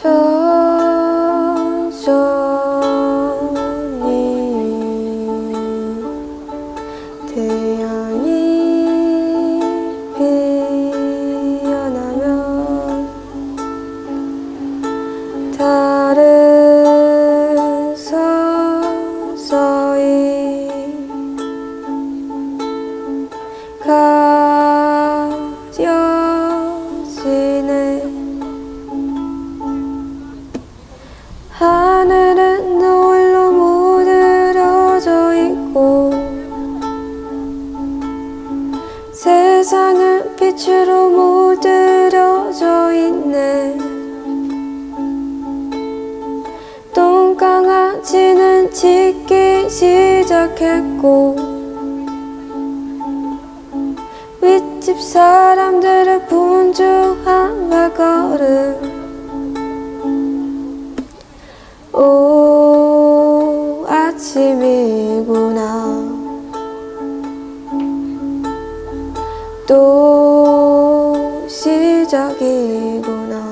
천천히 태양이 피어나면 달은 서서히 가 세상은 빛으로 무드려져 있네. 똥강아지는 짖기 시작했고 윗집 사람들의 분주한 발걸음. 오 아침이구나 또 시작이구나